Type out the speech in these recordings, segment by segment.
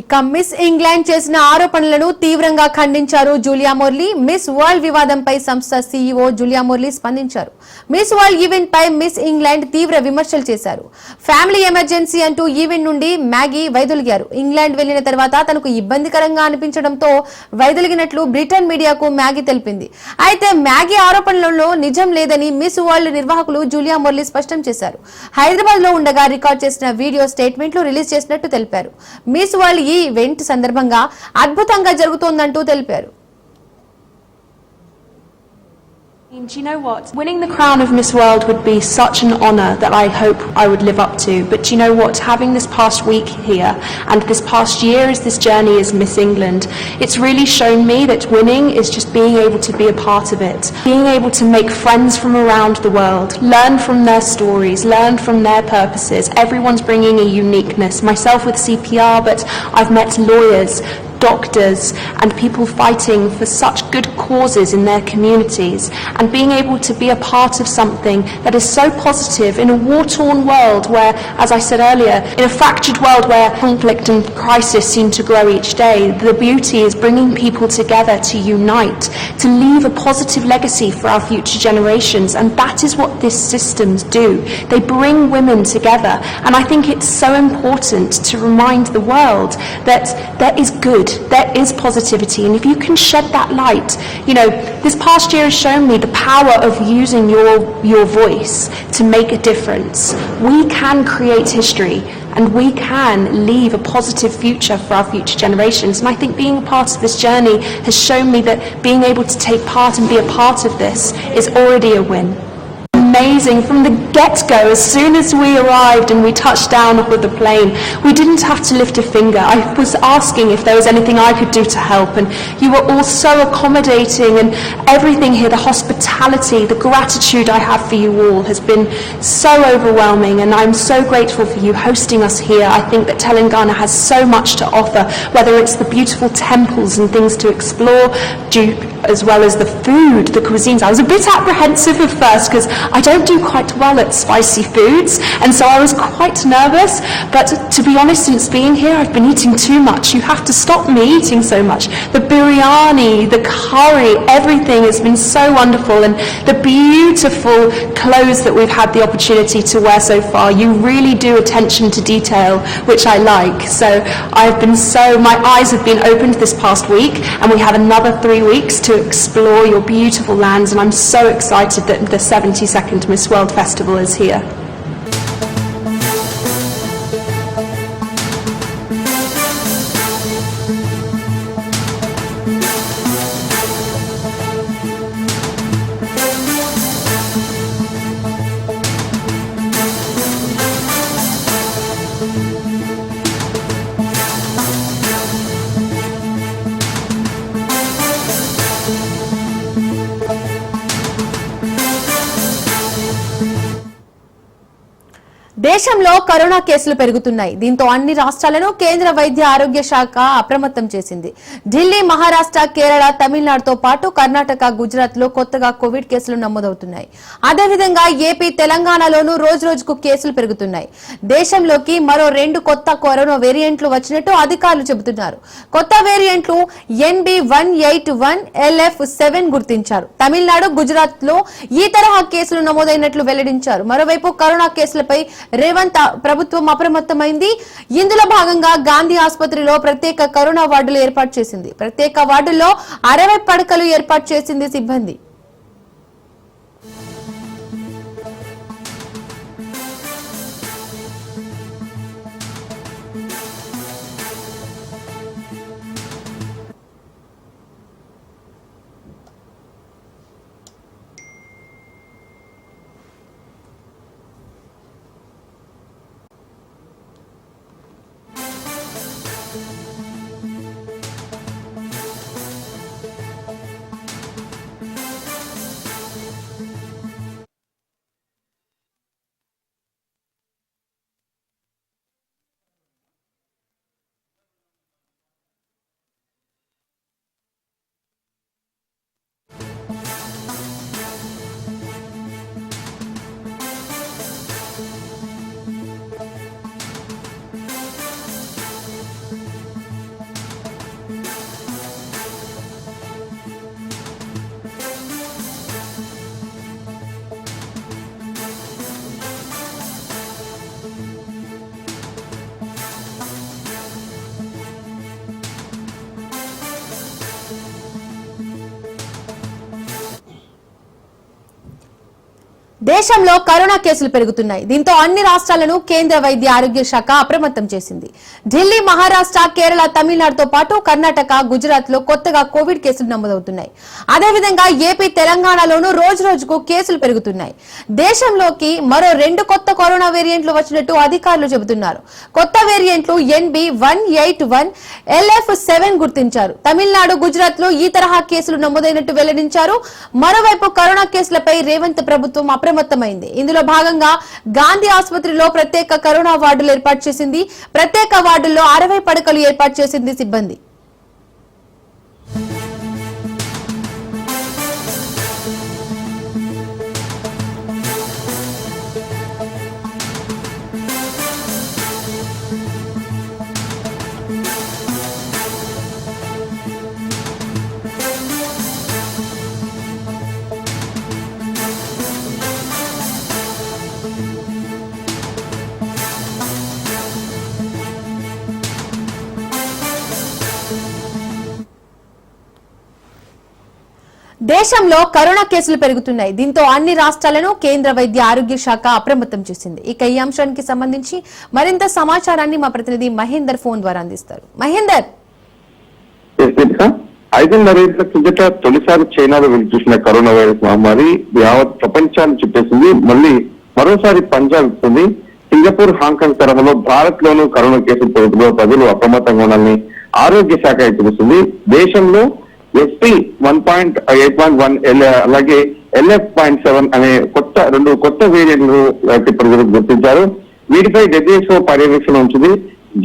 ఇక miss England చేసిన ఆరోపణలను తీవ్రంగా ఖండించారు జూలియా మోర్లీ. మిస్ వరల్డ్ వివాదంపై సంస్థ సీఈఓ జూలియా మోర్లీ స్పందించారు. మిస్ వరల్డ్ ఈవెంట్ పై మిస్ ఇంగ్లాండ్ తీవ్ర విమర్శలు చేశారు. ఫ్యామిలీ ఎమర్జెన్సీ అంటూ ఈవెంట్ నుండి మ్యాగీ వైదొలిగారు. ఇంగ్లాండ్ వెళ్ళిన తర్వాత తనకు ఇబ్బందికరంగా అనిపించడంతో వైదొలిగినట్లు బ్రిటన్ మీడియాకు మ్యాగీ తెలిపింది. అయితే మ్యాగీ ఆరోపణలలో నిజం లేదని మిస్ వరల్డ్ నిర్వాహకులు జూలియా మోర్లీ స్పష్టం చేశారు. హైదరాబాద్లో ఉండగా రికార్డ్ చేసిన వీడియో స్టేట్మెంట్లు రిలీజ్ చేసినట్టు తెలిపారు. మిస్ వరల్డ్ ఈ ఈవెంట్ సందర్భంగా అద్భుతంగా జరుగుతోందంటూ తెలిపారు. Do you know what? Winning the crown of Miss World would be such an honour that I hope I would live up to. But do you know what? Having this past week here and this past year as this journey as Miss England, it's really shown me that winning is just being able to be a part of it. Being able to make friends from around the world, learn from their stories, learn from their purposes. Everyone's bringing a uniqueness. Myself with CPR, but I've met lawyers, doctors and people fighting for such good causes in their communities and being able to be a part of something that is so positive in a war-torn world where, as I said earlier, in a fractured world where conflict and crisis seem to grow each day, the beauty is bringing people together to unite, to leave a positive legacy for our future generations and that is what these systems do. They bring women together and I think it's so important to remind the world that there is good, there is positivity, and if you can shed that light, you know, this past year has shown me the power of using your, your voice to make a difference. We can create history and we can leave a positive future for our future generations. And I think being part of this journey has shown me that being able to take part and be a part of this is already a win amazing from the get-go. As soon as we arrived and we touched down off of the plane, we didn't have to lift a finger. I was asking if there was anything I could do to help, and you were all so accommodating, and everything here, the hospitality, the gratitude I have for you all has been so overwhelming, and I'm so grateful for you hosting us here. I think that Telangana has so much to offer, whether it's the beautiful temples and things to explore, as well as the food, the cuisines. I was a bit apprehensive at first because I don't do quite well at spicy foods, and so I was quite nervous. But to be honest, since being here, I've been eating too much. You have to stop me eating so much. The biryani, the curry, everything has been so wonderful, and the beautiful clothes that we've had the opportunity to wear so far. You really do attention to detail, which I like. So I've been so, my eyes have been opened this past week, and we have another three weeks to explore your beautiful lands, and I'm so excited that the 72nd Miss World Festival is here. దేశంలో corona కేసులు పెరుగుతున్నాయి. దీంతో అన్ని రాష్ట్రాలను కేంద్ర వైద్య ఆరోగ్య శాఖ అప్రమత్తం చేసింది. ఢిల్లీ మహారాష్ట్ర కేరళ తమిళనాడుతో పాటు కర్ణాటక గుజరాత్లో కొత్తగా కోవిడ్ కేసులు నమోదవుతున్నాయి. అదేవిధంగా ఏపీ తెలంగాణలోనూ రోజు రోజుకు కేసులు పెరుగుతున్నాయి. దేశంలోకి మరో రెండు కొత్త కరోనా వేరియంట్లు వచ్చినట్టు అధికారులు చెబుతున్నారు. కొత్త వేరియంట్లు NB one eight one LF seven గుర్తించారు. తమిళనాడు గుజరాత్లో ఈ తరహా కేసులు నమోదైనట్లు వెల్లడించారు. మరోవైపు కరోనా కేసులపై రేవంత్ ప్రభుత్వం అప్రమత్తమైంది. ఇందులో భాగంగా గాంధీ ఆసుపత్రిలో ప్రత్యేక కరోనా వార్డులు ఏర్పాటు చేసింది. ప్రత్యేక వార్డుల్లో అరవై పడకలు ఏర్పాటు చేసింది సిబ్బంది. దేశంలో కరోనా కేసులు పెరుగుతున్నాయి. దీంతో అన్ని రాష్ట్రాలను కేంద్ర వైద్య ఆరోగ్య శాఖ అప్రమత్తం చేసింది. ఢిల్లీ మహారాష్ట్ర కేరళ తమిళనాడుతో పాటు కర్ణాటక గుజరాత్లో కొత్తగా కోవిడ్ కేసులు నమోదవుతున్నాయి. అదేవిధంగా ఏపీ తెలంగాణలోనూ రోజు రోజుకు కేసులు పెరుగుతున్నాయి. దేశంలోకి మరో రెండు కొత్త కరోనా వేరియంట్లు వచ్చినట్టు అధికారులు చెబుతున్నారు. కొత్త వేరియంట్లు NB one eight one LF seven గుర్తించారు. తమిళనాడు గుజరాత్లో ఈ తరహా కేసులు నమోదైనట్టు వెల్లడించారు. మరోవైపు కరోనా కేసులపై రేవంత్ ప్రభుత్వం అప్రమత్తమైంది. ఇందులో భాగంగా గాంధీ ఆసుపత్రిలో ప్రత్యేక కరోనా వార్డులు ఏర్పాటు చేసింది. ప్రత్యేక వార్డుల్లో అరవై పడకలు ఏర్పాటు చేసింది సిబ్బంది. దేశంలో కరోనా కేసులు పెరుగుతున్నాయి. దీంతో అన్ని రాష్ట్రాలను కేంద్ర వైద్య ఆరోగ్య శాఖ అప్రమత్తం చేసింది. ఇక ఈ అంశానికి సంబంధించి మరింత సమాచారాన్ని మా ప్రతినిధి మహేందర్ ఫోన్ ద్వారా అందిస్తారు. మహేందర్! ఐదు నరేంద్ర కిందట తొలిసారి చైనాలో వెళ్ళి చూసిన కరోనా వైరస్ మహమ్మారి యావత్ ప్రపంచాన్ని చుట్టేసింది. మళ్ళీ మరోసారి పంజాబ్ ఇస్తుంది సింగపూర్ హాంకాంగ్ తరహాలో భారత్ లోనూ కరోనా కేసులు పెరుగుతున్న ప్రజలు అప్రమత్తంగా ఉండాలని ఆరోగ్య శాఖ హెచ్చరిస్తుంది. దేశంలో SP one point eight point one అలాగే ఎల్ఎఫ్ పాయింట్ సెవెన్ అనే కొత్త రెండు కొత్త వేరియంట్లు uh, ప్రజలు గుర్తించారు. వీటిపై డబ్ల్యూహెచ్ఓ పర్యవేక్షణ ఉంచింది.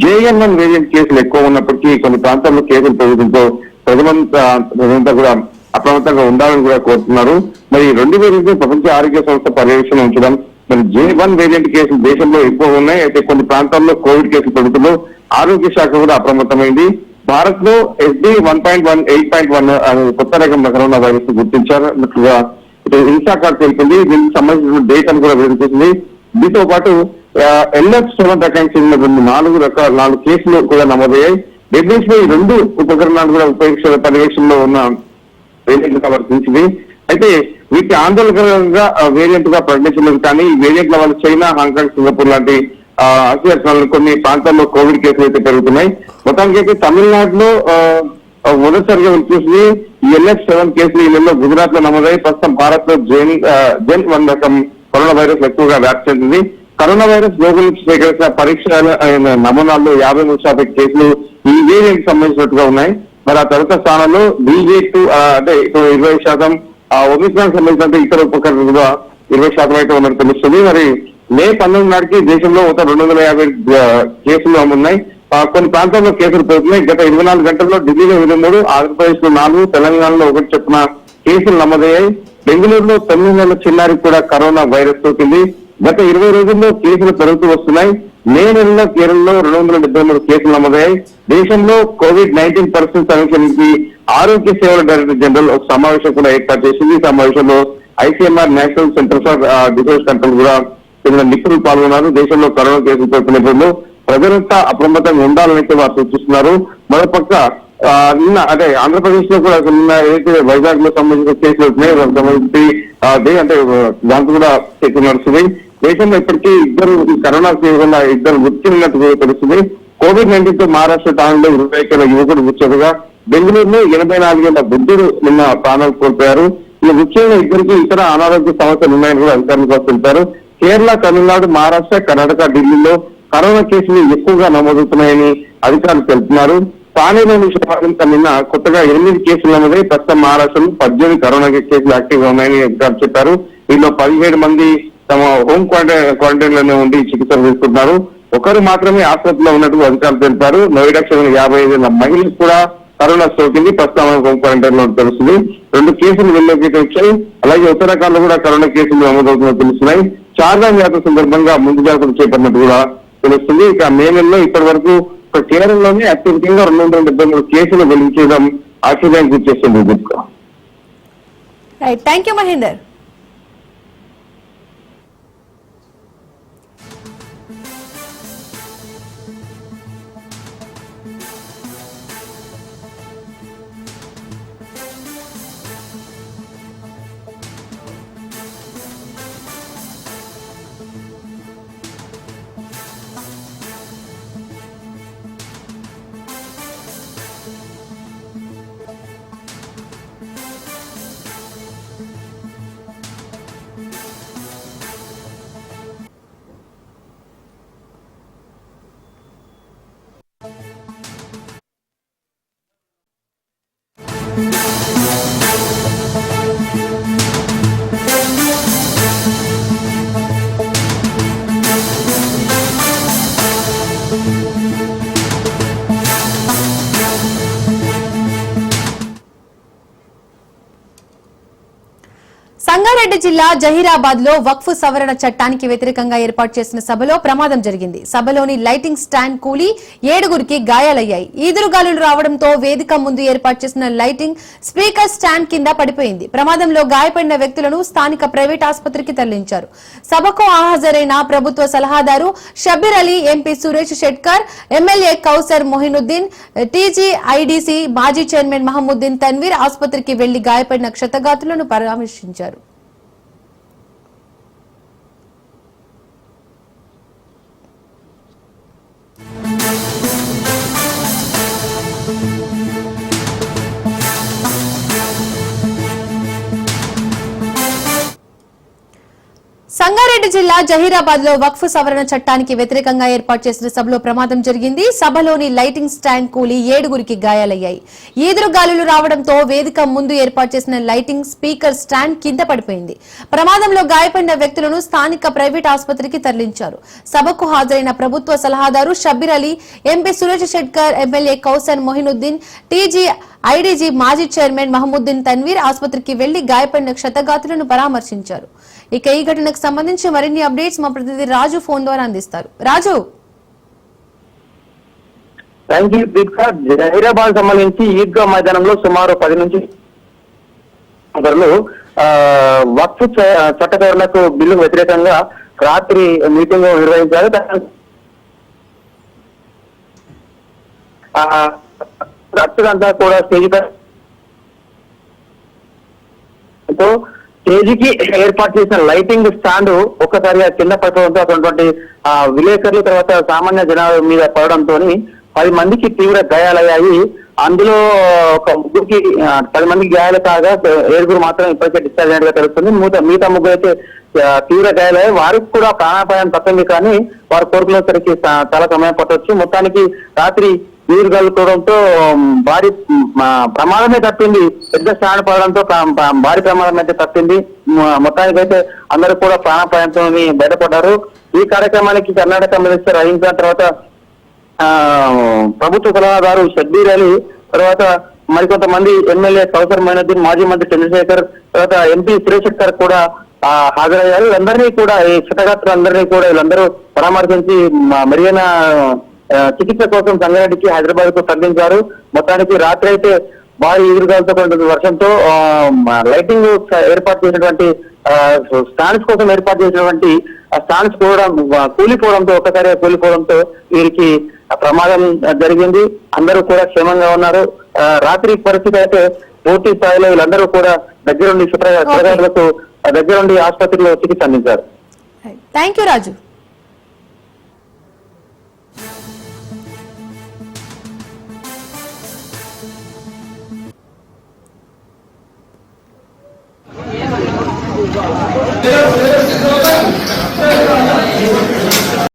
జేఎన్ వన్ వేరియంట్ కేసులు ఎక్కువ ఉన్నప్పటికీ కొన్ని ప్రాంతాల్లో కేసులు పెరుగుతుందో ప్రజలంతా ప్రజలంతా కూడా అప్రమత్తంగా ఉండాలని కూడా కోరుతున్నారు. మరి రెండు వేరియంట్ ప్రపంచ ఆరోగ్య సంస్థ పర్యవేక్షణ ఉంచడం మరి జే వన్ వేరియంట్ కేసులు దేశంలో ఎక్కువ ఉన్నాయి. అయితే కొన్ని ప్రాంతాల్లో కోవిడ్ కేసులు పెరుగుతుందో ఆరోగ్య శాఖ కూడా అప్రమత్తమైంది. భారత్లో SD one point one eight point one అనే కొత్త రకం కరోనా వైరస్ గుర్తించారన్నట్లుగా ఇన్సాకార్ తెలిపింది దీనికి సంబంధించిన డేటాను కూడా విడుదల చేసింది. దీంతో పాటు ఎల్ఎఫ్ సెవెన్ రకానికి చెందిన రెండు నాలుగు రకాల నాలుగు కేసులు కూడా నమోదయ్యాయి. డెబ్బీస్ ఈ రెండు ఉపకరణాలు కూడా ఉపయోగించే పర్యవేక్షణలో ఉన్న వేరియంట్గా వర్తించింది అయితే వీటి ఆందోళనకరంగా వేరియంట్గా ప్రకటించలేదు కానీ ఈ వేరియంట్ల వల్ల చైనా హాంకాంగ్ సింగపూర్ లాంటి అసలు కొన్ని ప్రాంతాల్లో కోవిడ్ కేసులు అయితే పెరుగుతున్నాయి. మొత్తానికి అయితే తమిళనాడులో మొదటిసారిగా చూసి ఈ సెవెన్ కేసులు ఈ నెలలో గుజరాత్లో నమోదై ప్రస్తుతం భారత్లో జైన్ జైన్ వన్ రకం కరోనా వైరస్ ఎక్కువగా వ్యాప్తి చెందింది. కరోనా వైరస్ రోగుల నుంచి సేకరించిన పరీక్షల నమూనాల్లో యాభై మూడు శాతం కేసులు ఈ వేరియంట్ సంబంధించినట్టుగా ఉన్నాయి. మరి ఆ తర్వాత స్థానంలో బీజే టూ అంటే ఇప్పుడు ఇరవై శాతం ఆ ఒమిక్రాన్ సంబంధించిన ఇతర ఉపకరణలుగా ఇరవై శాతం అయితే ఉన్నట్టు తెలుస్తుంది. మరి మే పంతొమ్మిది నాటికి దేశంలో ఒక రెండు వందల యాభై కేసులు అమ్మున్నాయి కొన్ని ప్రాంతాల్లో కేసులు పెరుగుతున్నాయి. గత ఇరవై నాలుగు గంటల్లో ఢిల్లీలో ఇరవై మూడు ఆంధ్రప్రదేశ్లో నాలుగు తెలంగాణలో ఒకటి చొప్పున కేసులు నమోదయ్యాయి. బెంగళూరులో తొమ్మిది నెలల చిన్నారికి కూడా కరోనా వైరస్ సోకింది గత ఇరవై రోజుల్లో కేసులు పెరుగుతూ వస్తున్నాయి. మే నెలలో కేరళలో రెండు వందల డెబ్బై మూడు కేసులు నమోదయ్యాయి. దేశంలో కోవిడ్ నైన్టీన్ పరిస్థితి సమీక్షించి ఆరోగ్య సేవల డైరెక్టర్ జనరల్ ఒక సమావేశం కూడా ఏర్పాటు చేసింది. ఈ సమావేశంలో ICMR National Centre for Disease Control కూడా చెందిన నిపుణులు పాల్గొన్నారు. దేశంలో కరోనా కేసులు పెరుగుతున్న నేపథ్యంలో ప్రజలంతా అప్రమత్తంగా ఉండాలని వారు సూచిస్తున్నారు. మరోపక్క ఆ, నిన్న అదే ఆంధ్రప్రదేశ్లో కూడా నిన్న ఏదైతే వైజాగ్లో సంబంధించిన కేసులు దానికి సంబంధించి అదే అంటే దాంతో కూడా కేసులు నడుస్తుంది దేశంలో ఇప్పటికీ ఇద్దరు కరోనా తీవ్రంగా ఇద్దరు మృతి చెందినట్టు తెలుస్తుంది. కోవిడ్ నైన్టీన్తో మహారాష్ట్ర టాంలో ఇరవై యువకుడు మృతి బెంగళూరులో ఎనభై నాలుగేళ్ళ బుద్ధుడు నిన్న ప్రాణాలు కోల్పోయారు. ఈ ముఖ్యంగా ఇద్దరికి ఇతర అనారోగ్య సమస్యలు ఉన్నాయని కూడా అధికారులు కూడా కేరళ తమిళనాడు మహారాష్ట్ర కర్ణాటక ఢిల్లీలో కరోనా కేసులు ఎక్కువగా నమోదవుతున్నాయని అధికారులు తెలుపుతున్నారు. తానేలోని శుక్రవారం నిన్న కొత్తగా ఎనిమిది కేసులు నమోదై ప్రస్తుతం మహారాష్ట్రలో పద్దెనిమిది కరోనా కేసులు యాక్టివ్గా ఉన్నాయని అధికారులు చెప్పారు. వీళ్ళు పదిహేడు మంది తమ హోమ్ క్వారంటైన్ క్వారంటైన్లోనే ఉండి చికిత్సలు తీసుకుంటున్నారు ఒకరు మాత్రమే ఆసుపత్రిలో ఉన్నట్టు అధికారులు తెలిపారు. నోయిడాకు చెందిన యాభై ఐదు మహిళలకు కూడా కరోనా సోకింది. ప్రస్తుతం హోమ్ క్వారంటైన్లో తెలుస్తుంది. రెండు కేసులు వెళ్ళోకి వచ్చాయి. అలాగే ఉత్తరాఖండ్లో కూడా కరోనా కేసులు నమోదవుతున్నట్టు తెలుస్తున్నాయి. చార్ధామ్ యాత్ర సందర్భంగా ముందు జాగ్రత్తలు చేపట్టినట్టు కూడా తెలుస్తుంది. ఇక మే నెలలో ఇప్పటి వరకు కేరళలోనే అత్యధికంగా రెండు వందల డెబ్బై మూడు కేసులు వెలిగించడం ఆశ్చర్యానికి గుర్తిస్తుంది Deepika. Right thank you Mahender Sangareddy జిల్లా జహీరాబాద్లో వక్ఫ్ సవరణ చట్టానికి వ్యతిరేకంగా ఏర్పాటు చేసిన సభలో ప్రమాదం జరిగింది. సభలోని లైటింగ్ స్టాండ్ కూలి ఏడుగురికి గాయాలయ్యాయి. ఈదురుగాలులు రావడంతో వేదిక ముందు ఏర్పాటు చేసిన లైటింగ్ స్పీకర్ స్టాండ్ కింద పడిపోయింది. ప్రమాదంలో గాయపడిన వ్యక్తులను స్థానిక ప్రైవేట్ ఆసుపత్రికి తరలించారు. సభకు హాజరైన ప్రభుత్వ సలహాదారు Shabbir Ali MP Suresh Shetkar MLA Kousar Mohinuddin TG మాజీ చైర్మన్ మహమూద్దీన్ తన్వీర్ ఆసుపత్రికి వెళ్ళి గాయపడిన క్షతగాతులను పరామర్శించారు. సంగారెడ్డి జిల్లా జహీరాబాద్లో వక్ఫ్ సవరణ చట్టానికి వ్యతిరేకంగా ఏర్పాటు చేసిన సభలో ప్రమాదం జరిగింది. సభలోని లైటింగ్ స్టాండ్ కూలి ఏడుగురికి గాయాలయ్యాయి. ఈదురు గాలులు రావడంతో వేదిక ముందు ఏర్పాటు చేసిన లైటింగ్ స్పీకర్ స్టాండ్ కింద పడిపోయింది. ప్రమాదంలో గాయపడిన వ్యక్తులను స్థానిక ప్రైవేట్ ఆసుపత్రికి తరలించారు. సభకు హాజరైన ప్రభుత్వ సలహాదారు Shabbir Ali MP Suresh Shetkar MLA Kausar Mohinuddin TG IDG మాజీ చైర్మన్ మహమూద్దీన్ తన్వీర్ ఆసుపత్రికి వెళ్ళి గాయపడిన క్షతగాతులను పరామర్శించారు. ఇక ఈ ఘటనకు సంబంధించి మరిన్ని అప్డేట్స్ మా ప్రతినిధి రాజు ఫోన్ ద్వారా అందిస్తారు. రాజు! థ్యాంక్ యూ హైదరాబాద్ సంబంధించి ఈద్గా మైదానంలో సుమారు పది నుంచి వక్ఫ్ చ- బిల్లు వ్యతిరేకంగా రాత్రి మీటింగ్ నిర్వహించారు. అంతా కూడా స్టేజ్తో స్టేజికి ఏర్పాటు చేసిన లైటింగ్ స్టాండ్ ఒక్కసారిగా కింద పడిపోవడంతో అటువంటి ఆ విలేకరులు తర్వాత సామాన్య జనాల మీద పడడంతో పది మందికి తీవ్ర గాయాలయ్యాయి. అందులో ఒక ముగ్గురికి పది మందికి గాయాలు కాగా ఏడుగురు మాత్రం ఇప్పటికే డిశ్చార్జ్ అయినట్టుగా తెలుస్తుంది. మిగతా మిగతా ముగ్గురు అయితే తీవ్ర గాయాలయ్యాయి. వారికి కూడా ప్రాణాపాయం తప్పింది కానీ వారు కోరుకునేసరికి చాలా సమయం పట్టవచ్చు మొత్తానికి రాత్రి నీరు కలుపుకోవడంతో భారీ ప్రమాదమే తప్పింది. పెద్ద స్నాన పడడంతో భారీ ప్రమాదం అయితే తప్పింది. మొత్తానికైతే అందరూ కూడా ప్రాణాపాయంతో బయటపడ్డారు. ఈ కార్యక్రమానికి కర్ణాటక మినిస్టర్ అయిన తర్వాత ఆ, ప్రభుత్వ సలహాదారు షబ్బీర్ అలీ తర్వాత మరికొంతమంది ఎమ్మెల్యే కౌసర్ మైనుద్దీన్ మాజీ మంత్రి చంద్రశేఖర్ తర్వాత ఎంపీ సురేష్ శెట్కర్ కూడా హాజరయ్యారు. వీళ్ళందరినీ కూడా ఈ క్షతగాత్రులందరినీ కూడా వీళ్ళందరూ పరామర్శించి మెరుగైన చికిత్స కోసం సంగారెడ్డికి హైదరాబాద్కు తరలించారు మొత్తానికి రాత్రి అయితే భారీ ఎదురుగాలతో కూడిన వర్షంతో లైటింగ్ ఏర్పాటు చేసినటువంటి స్టాండ్స్ కోసం ఏర్పాటు చేసినటువంటి స్టాండ్స్ కూడా కూలిపోవడంతో ఒక్కసారిగా కూలిపోవడంతో వీరికి ప్రమాదం జరిగింది. అందరూ కూడా క్షేమంగా ఉన్నారు. రాత్రి పరిస్థితి అయితే పూర్తి స్థాయిలో వీళ్ళందరూ కూడా దగ్గరుండి దగ్గరుండి ఆసుపత్రిలో చికిత్స అందించారు. థ్యాంక్ యూ రాజు এটা